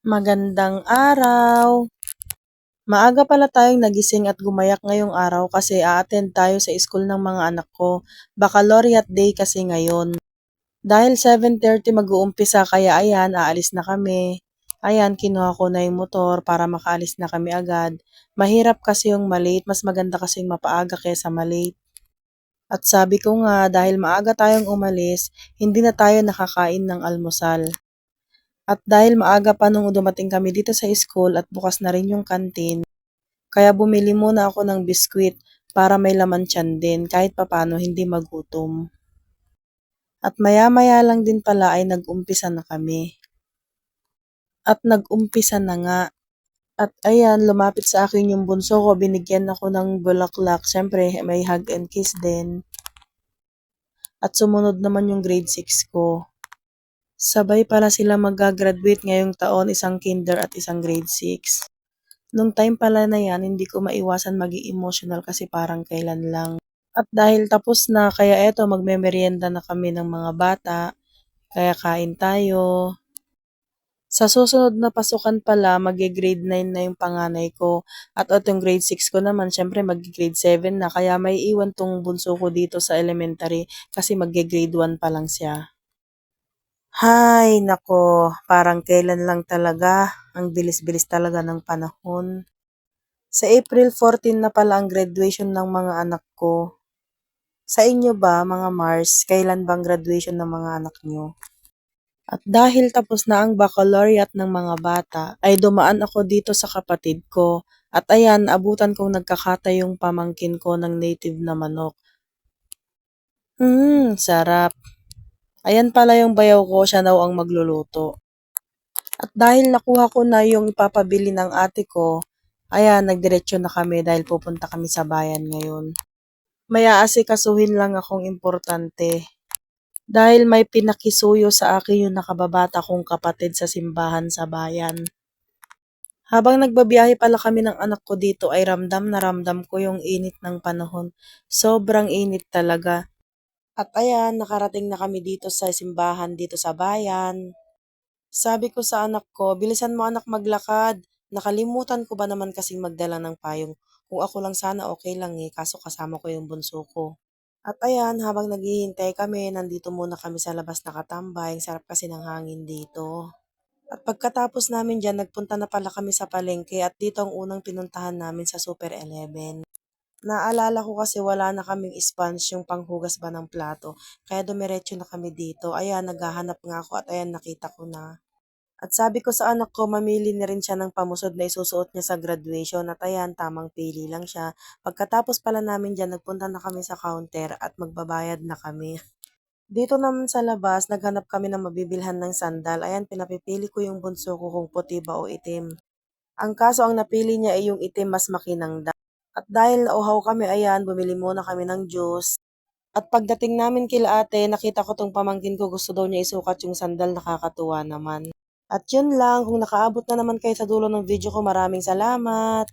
Magandang araw! Maaga pala tayong nagising at gumayak ngayong araw kasi a-attend tayo sa school ng mga anak ko. Baccalaureate day kasi ngayon. Dahil 7.30 mag-uumpisa kaya ayan, aalis na kami. Ayan, kinuha ko na yung motor para makaalis na kami agad. Mahirap kasi yung malate, mas maganda kasing mapaaga kaysa malate. At sabi ko nga, dahil maaga tayong umalis, hindi na tayo nakakain ng almusal. At dahil maaga pa nung dumating kami dito sa school at bukas na rin yung kantin, kaya bumili muna ako ng biskwit para may laman tiyan din kahit papano hindi magutom. At maya-maya lang din pala ay nag-umpisa na kami. At nag-umpisa na nga. At ayan, lumapit sa akin yung bunso ko, binigyan ako ng bulaklak. Siyempre, may hug and kiss din. At sumunod naman yung grade 6 ko. Sabay pala sila mag-graduate ngayong taon, isang kinder at isang grade 6. Nung time pala na yan, hindi ko maiwasan maging emotional kasi parang kailan lang. At dahil tapos na, kaya eto, magme-merienda na kami ng mga bata. Kaya kain tayo. Sa susunod na pasukan pala, mag-grade 9 na yung panganay ko. At at yung grade 6 ko naman, syempre mag-grade 7 na. Kaya may iwan tong bunso ko dito sa elementary kasi mag-grade 1 pa lang siya. Hay, nako, parang kailan lang talaga. Ang bilis-bilis talaga ng panahon. Sa April 14 na pala ang graduation ng mga anak ko. Sa inyo ba, mga Mars, kailan bang graduation ng mga anak nyo? At dahil tapos na ang baccalaureate ng mga bata, ay dumaan ako dito sa kapatid ko. At ayan, abutan kong nagkakata yung pamangkin ko ng native na manok. Hmm, sarap. Ayan pala yung bayaw ko, siya daw ang magluluto. At dahil nakuha ko na yung ipapabili ng ate ko, ayan, nagdiretso na kami dahil pupunta kami sa bayan ngayon. May aasikasuhin lang akong importante. Dahil may pinakisuyo sa akin yung nakababata kong kapatid sa simbahan sa bayan. Habang nagbabiyahe pala kami ng anak ko dito ay ramdam na ramdam ko yung init ng panahon. Sobrang init talaga. At ayan, nakarating na kami dito sa simbahan dito sa bayan. Sabi ko sa anak ko, bilisan mo anak maglakad. Nakalimutan ko ba naman kasing magdala ng payong. Kung ako lang sana okay lang eh, kaso kasama ko yung bunso ko. At ayan, habang naghihintay kami, nandito muna kami sa labas nakatambay. Ang sarap kasi ng hangin dito. At pagkatapos namin dyan, nagpunta na pala kami sa palengke at dito ang unang pinuntahan namin sa Super 11. Naalala ko kasi wala na kaming sponge yung panghugas ba ng plato. Kaya dumiretso na kami dito. Ayan, naghahanap nga ako at ayan, nakita ko na. At sabi ko sa anak ko, mamili na rin siya ng pamusod na isusuot niya sa graduation. At ayan, tamang pili lang siya. Pagkatapos pala namin dyan, nagpunta na kami sa counter at magbabayad na kami. Dito naman sa labas, naghanap kami ng mabibilhan ng sandal. Ayan, pinapipili ko yung bunso ko kung puti ba o itim. Ang kaso, ang napili niya ay yung itim mas makinangda. At dahil nauhaw kami, ayan, bumili muna kami ng juice. At pagdating namin kila ate, nakita ko tong pamangkin ko gusto daw niya isukat yung sandal, nakakatuwa naman. At yun lang, kung nakaabot na naman kayo sa dulo ng video ko, maraming salamat.